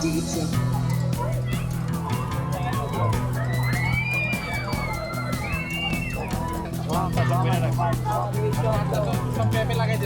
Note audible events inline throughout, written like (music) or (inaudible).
jiu-jitsu Sampai apa lagi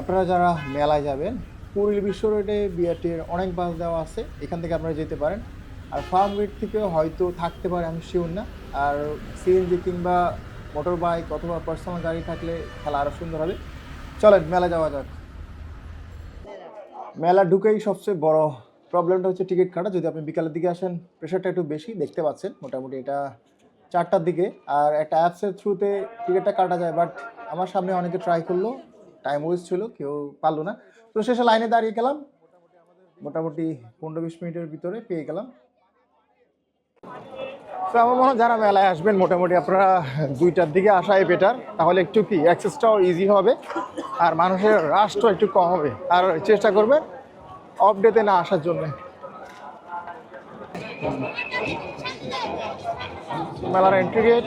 আপনারা যারা মেলায় যাবেন পুরীর বিশ্ব রোডে বিআরটির অনেক বাস দেওয়া আছে, এখান থেকে আপনারা যেতে পারেন। আর ফার্ম গেট থেকে হয়তো থাকতে পারে, আমি শিওর না। আর সিএনজি কিংবা মোটর বাইক অথবা পার্সোনাল গাড়ি থাকলে খেলা আরও সুন্দর হবে। চলেন মেলা যাওয়া যাক। মেলা ঢুকেই সবচেয়ে বড় প্রবলেমটা হচ্ছে টিকিট কাটা। যদি আপনি বিকালের দিকে আসেন প্রেশারটা একটু বেশি দেখতে পাচ্ছেন। মোটামুটি এটা চারটার দিকে। আর একটা অ্যাপসের থ্রুতে টিকিটটা কাটা যায় বাট আমার সামনে অনেকে ট্রাই করল। টাইম ওয়েস্ট ছিল, কেউ পারল না। তো শেষে লাইনে দাঁড়িয়ে গেলাম। মোটামুটি পনেরো বিশ মিনিটের ভিতরে পেয়ে গেলাম। তো আমার মনে হয় যারা মেলায় আসবেন, মোটামুটি আপনারা দুইটার দিকে আসাই বেটার তাহলে একটু কি অ্যাক্সেসটাও ইজি হবে আর মানুষের রাশটাও একটু কম হবে। আর চেষ্টা করবেন অফ ডেতে না আসার জন্য। মেলার এন্ট্রি গেট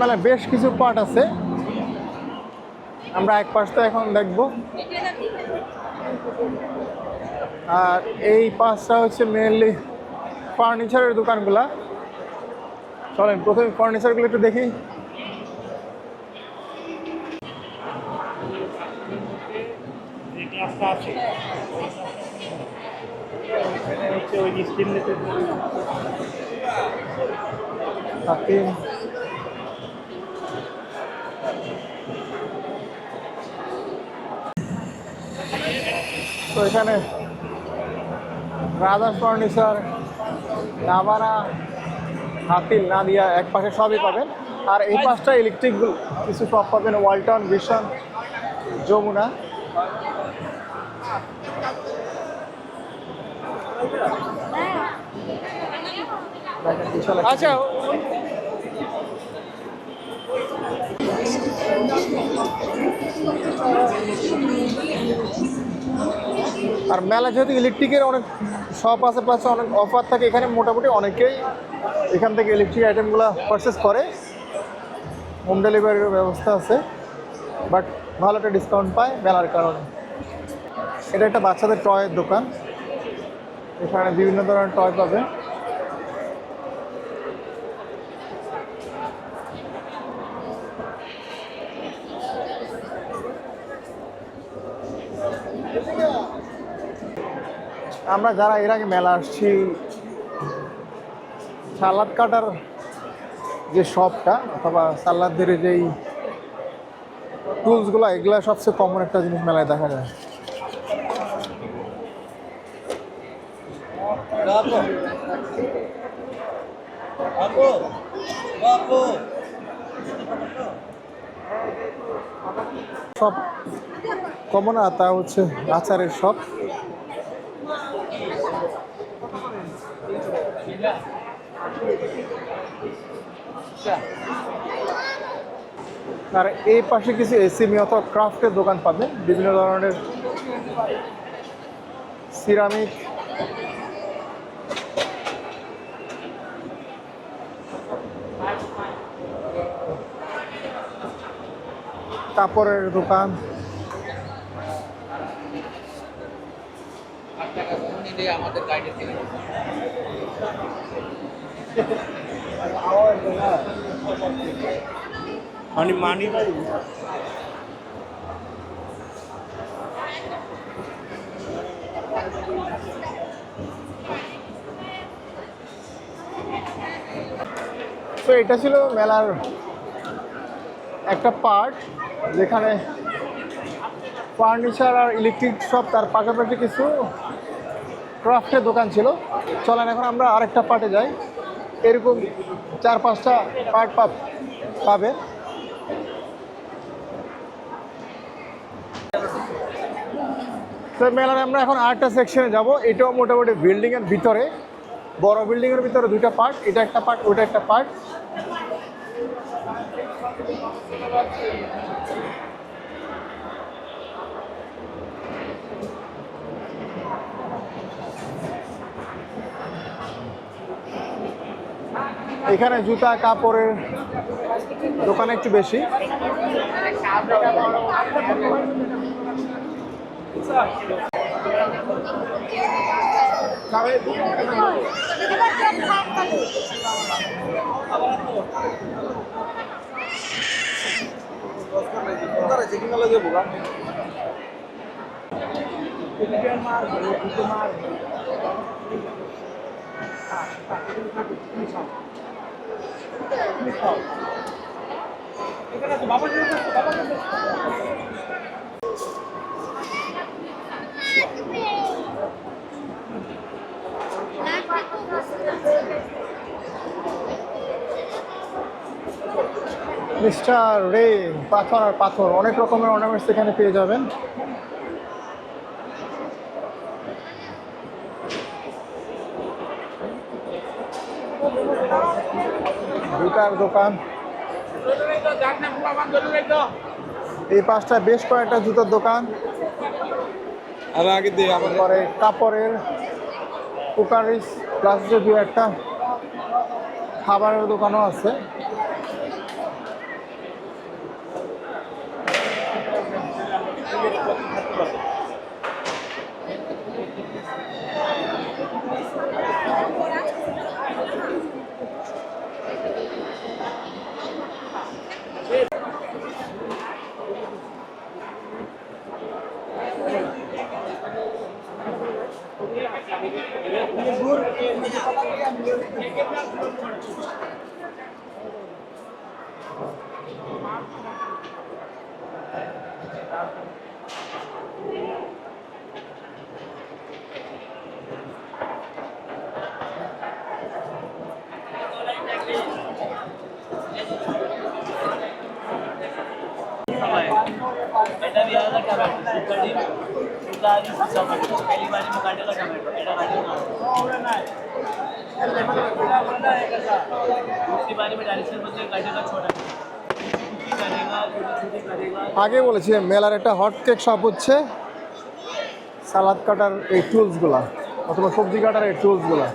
মেলায় বেশ কিছু পার্ট আছে। আমরা এক পাশটা এখন দেখব। আর এই পাশটা হচ্ছে মেনলি ফার্নিচারের দোকানগুলা। চলেন, প্রথমে ফার্নিচারগুলো একটু দেখি। আছে। হাতিম তো এখানে রাজার ফার্নিচার নাবারা হাতিল, নাদিয়া এক পাশে সবই পাবেন। আর এই পাশটা ইলেকট্রিক কিছু সব পাবেন। Walton vision Jamuna. আচ্ছা আর মেলা যেহেতু ইলেকট্রিকের অনেক শপ আছে প্লাস অনেক অফার থাকে, এখানে মোটামুটি অনেকেই এখান থেকে ইলেকট্রিক আইটেমগুলো পারচেস করে। হোম ডেলিভারির ব্যবস্থা আছে বাট ভালো একটা ডিসকাউন্ট পায় মেলার কারণে। এটা একটা বাচ্চাদের টয়ের দোকান। এখানে বিভিন্ন ধরনের টয় পাবে। আমরা যারা এর আগে মেলা আসছি, সালাদ কাটার যে শপটা অথবা সালাদের যেই টুলসগুলো এগুলো সবচেয়ে কমন একটা জিনিস মেলায় দেখা যায়। সব কমন আর তা হচ্ছে আচারের শপ আচ্ছা। আর এই পাশে কিছু এসিমি অথবা ক্রাফটের দোকান পাবেন। বিভিন্ন ধরনের সিরামিক কাপড়ের দোকান। আমাদের গাইডে থেকে মানে মানি তো এটা ছিল মেলার একটা পার্ট যেখানে ফার্নিচার আর ইলেকট্রিক সব তার পাশাপাশি কিছু ক্রাফটের দোকান ছিল। চলেন, এখন আমরা আরেকটা পার্টে যাই। এরকম চার, পাঁচটা পার্ট পাব পাবে। তো মেলার আমরা এখন আরেকটা সেকশনে যাব। এটাও মোটামুটি বিল্ডিংয়ের ভিতরে। বড় বিল্ডিংয়ের ভিতরে দুইটা পার্ট এটা একটা পার্ট ওটা একটা পার্ট এখানে জুতা কাপড়ের দোকান একটু বেশি। মিস্টার রে পাথর আর পাথর অনেক রকমের অর্নামেন্টস এখানে পেয়ে যাবেন জুতার দোকান। এই পাঁচটা বেশ কয়েকটা জুতোর দোকান। আর আগে দিয়ে কাপড়ের কুকারিস প্লাস যদি দু একটা খাবারের দোকানও আছে। टमाटो सुपर डीप सुतारी टमाटो पहली बारी में काटेगा टमाटो আগে বলেছি, মেলার একটা হট কেক শপ হচ্ছে সালাদ কাটার এই টুলসগুলা অথবা সবজি কাটার এই টুলসগুলা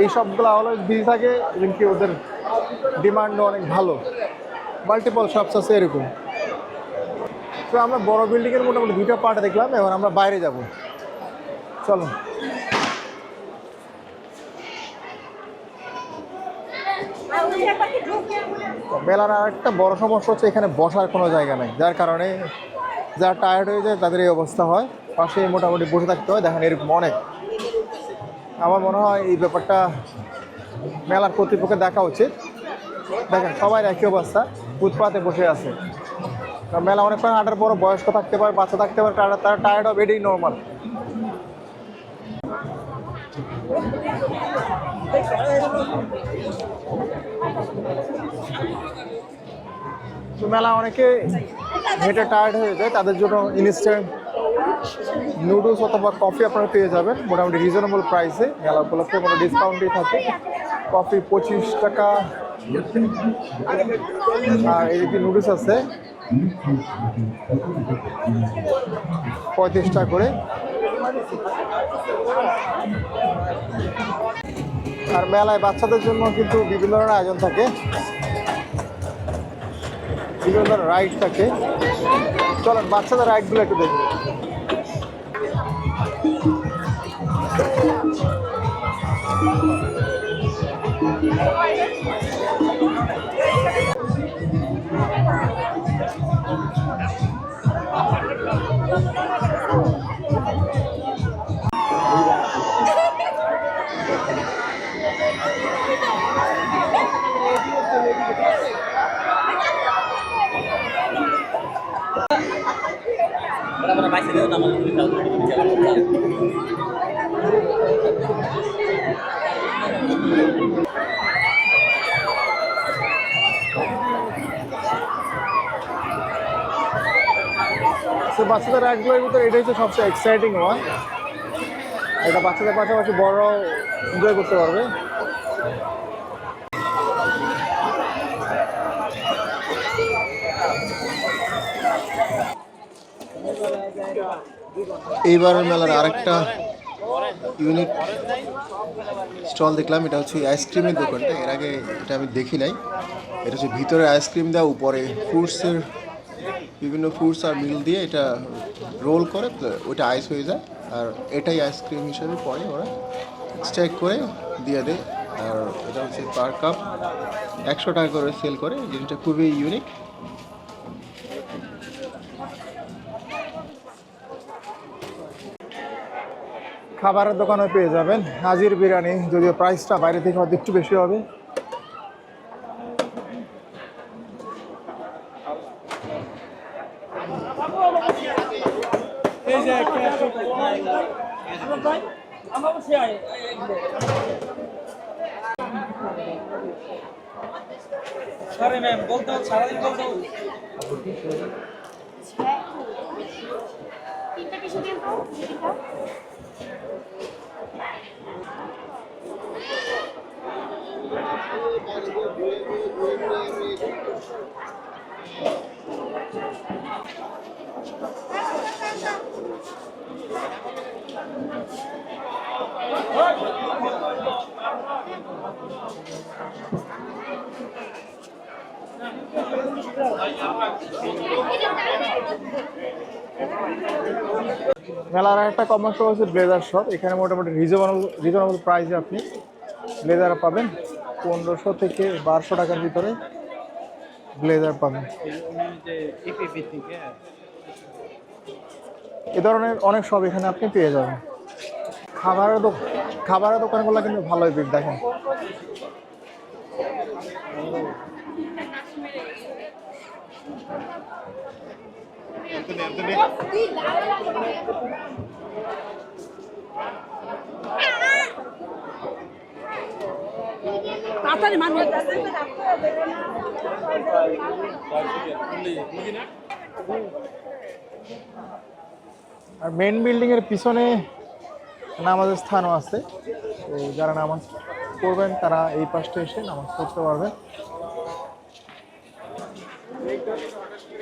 এই সবগুলো অলওয়েজ বিজি থাকে কি ওদের ডিমান্ডও অনেক ভালো। মাল্টিপল শপস আছে এরকম। তো আমরা বড় বিল্ডিংয়ের মোটামুটি দুইটা পার্ট দেখলাম, এবার আমরা বাইরে যাব। চলো। তো মেলার আর একটা বড় সমস্যা হচ্ছে এখানে বসার কোনো জায়গা নেই। যার কারণে যারা টায়ার্ড হয়ে যায় তাদের এই অবস্থা হয়। পাশে মোটামুটি বসে থাকতে হয়, দেখেন এরকম অনেক। আমার মনে হয় এই ব্যাপারটা মেলার কর্তৃপক্ষের দেখা উচিত। দেখেন, সবাই একই অবস্থা, ফুটপাতে বসে আছে। মেলা অনেকক্ষণ হাঁটার পর বয়স্ক থাকতে পারে, বাচ্চা থাকতে পারে, তারা তারা টায়ার্ড হবে এটাই নর্মাল তো মেলা অনেকে হেঁটে টায়ার্ড হয়ে যায়, তাদের জন্য ইনস্ট্যান্ট নুডলস অথবা কফি আপনারা পেয়ে যাবেন। মোটামুটি রিজনেবল প্রাইসে মেলা উপলক্ষে কোনো ডিসকাউন্টই থাকে। কফি পঁচিশ টাকা। আর এদিকে নুডলস আছে। পঁয়ত্রিশ টাকা করে। আর মেলায় বাচ্চাদের জন্য কিন্তু বিভিন্ন ধরনের আয়োজন থাকে। বিভিন্ন ধরনের রাইড থাকে। চলেন বাচ্চাদের রাইডগুলো একটু (laughs) দেখি তো বাচ্চাদের রাইডগুলোর ভিতরে এটাই হচ্ছে সবচেয়ে এক্সাইটিং ওয়ান এটা বাচ্চাদের পাশাপাশি বড়রাও এনজয় করতে পারবে। এইবারের মেলার আরেকটা ইউনিক স্টল দেখলাম, এটা হচ্ছে আইসক্রিমের দোকানটা। এর আগে এটা আমি দেখি নাই। এটা হচ্ছে ভিতরে আইসক্রিম দেওয়া, উপরে ফ্রুটসের বিভিন্ন ফ্রুটস আর মিল দিয়ে এটা রোল করে ওইটা আইস হয়ে যায়। আর এটাই আইসক্রিম হিসেবে পরে ওরা স্টেক করে দিয়ে দেয়। আর এটা হচ্ছে পার কাপ একশো টাকা করে সেল করে। জিনিসটা খুবই ইউনিক খাবারের দোকানে পেয়ে যাবেন। হাজির বিরিয়ানি যদিও প্রাইসটা বাইরে থেকে হয়তো একটু বেশি হবে। মেলার একটা কমার্স হচ্ছে ব্লেজার শপ এখানে মোটামুটি রিজনেবল রিজনেবল প্রাইসে আপনি ব্লেজার পাবেন। পনেরোশো থেকে বারোশো টাকার ভিতরে ব্লেজার পাবেন। এ ধরনের অনেক সব এখানে আপনি পেয়ে যাবেন। খাবারের দোকান খাবারের দোকানগুলো কিন্তু ভালোই ভিড় দেখেন। আর মেন বিল্ডিং এর পিছনে নামাজের স্থানও আছে। তো যারা নামাজ পড়বেন, তারা এই পাশটা এসে নামাজ পড়তে পারবেন।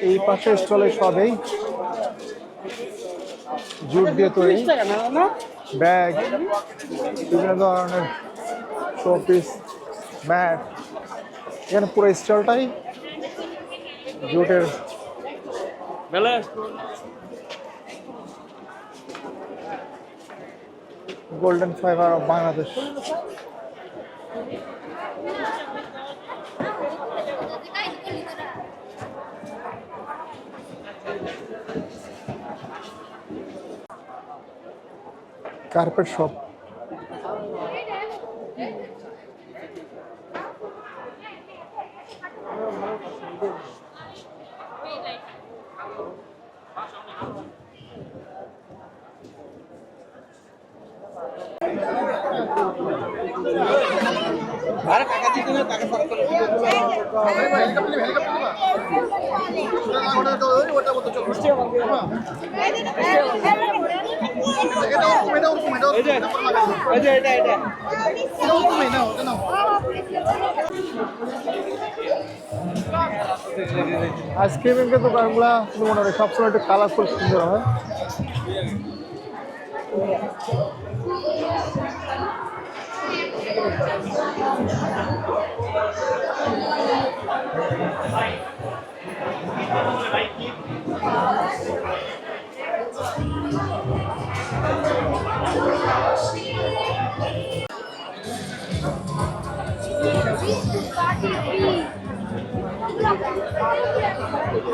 এই পাশে স্টলে সবেই জুট দিয়ে তৈরি ব্যাগ, বিভিন্ন ধরনের শোপিস, ম্যাট, এখানে পুরো স্টলটাই জুটের। Golden fibre of Bangladesh carpet shop আরে টাকা দিতে না টাকা ফরক করে আইসক্রিমের দোকানগুলো শুধু মনে হয় সবসময় একটু কালারফুল সুন্দর হয়।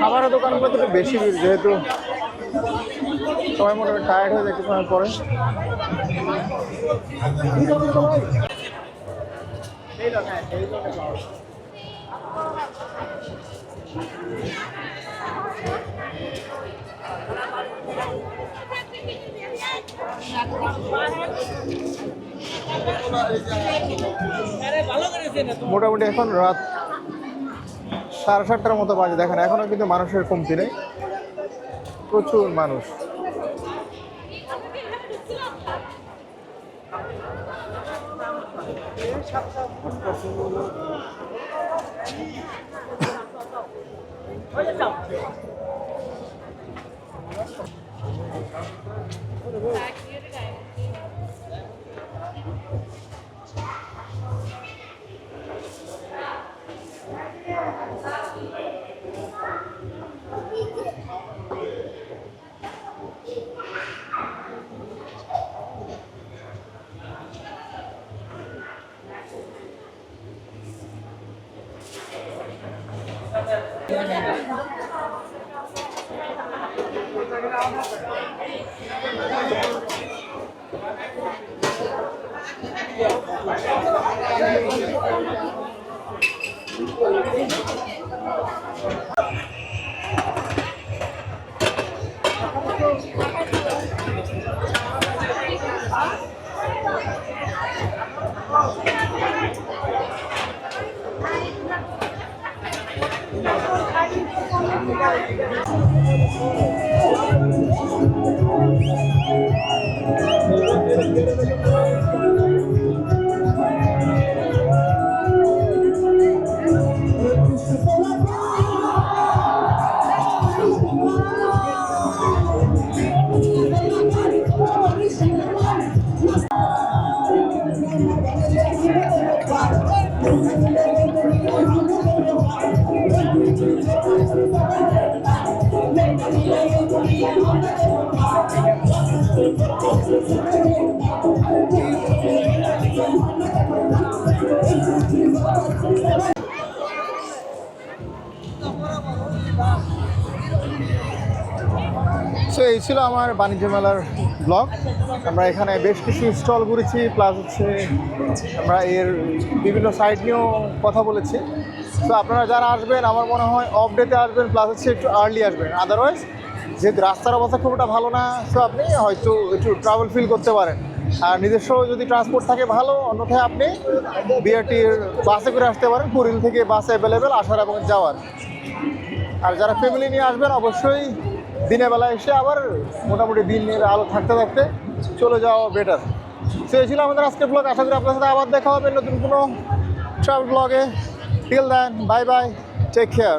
খাবারের দোকানগুলোতে একটু বেশি ভিড় যেহেতু সবাই মোটামুটি টায়ার্ড হয়ে যায় একটু সময় পরে। মোটামুটি এখন রাত সাড়ে সাতটার মতো বাজে। দেখেন, এখনও কিন্তু মানুষের কমতি নেই। প্রচুর মানুষ। Yeah. よろしくお願いします。সো এই ছিল আমার বাণিজ্য মেলার ব্লগ আমরা এখানে বেশ কিছু স্টল ঘুরেছি প্লাস হচ্ছে আমরা এর বিভিন্ন সাইট নিয়েও কথা বলেছি। তো আপনারা যারা আসবেন, আমার মনে হয় অফ ডেতে আসবেন প্লাস হচ্ছে একটু আর্লি আসবেন। আদারওয়াইজ যেহেতু রাস্তার অবস্থা খুব একটা ভালো না সো আপনি হয়তো একটু ট্রাভেল ফিল করতে পারেন। আর নিজস্ব যদি ট্রান্সপোর্ট থাকে ভালো, অন্যথায় আপনি বিআরটির বাসে করে আসতে পারেন কুড়িল থেকে বাস অ্যাভেলেবেল আসার এবং যাওয়ার। আর যারা ফ্যামিলি নিয়ে আসবেন, অবশ্যই দিনের বেলা এসে আবার মোটামুটি দিনের আলো থাকতে থাকতে চলে যাওয়া বেটার এই ছিল আমাদের আজকের ব্লগ আশা করি আপনার সাথে আবার দেখা হবে নতুন কোনো ট্রাভেল ব্লগে till then bye bye take care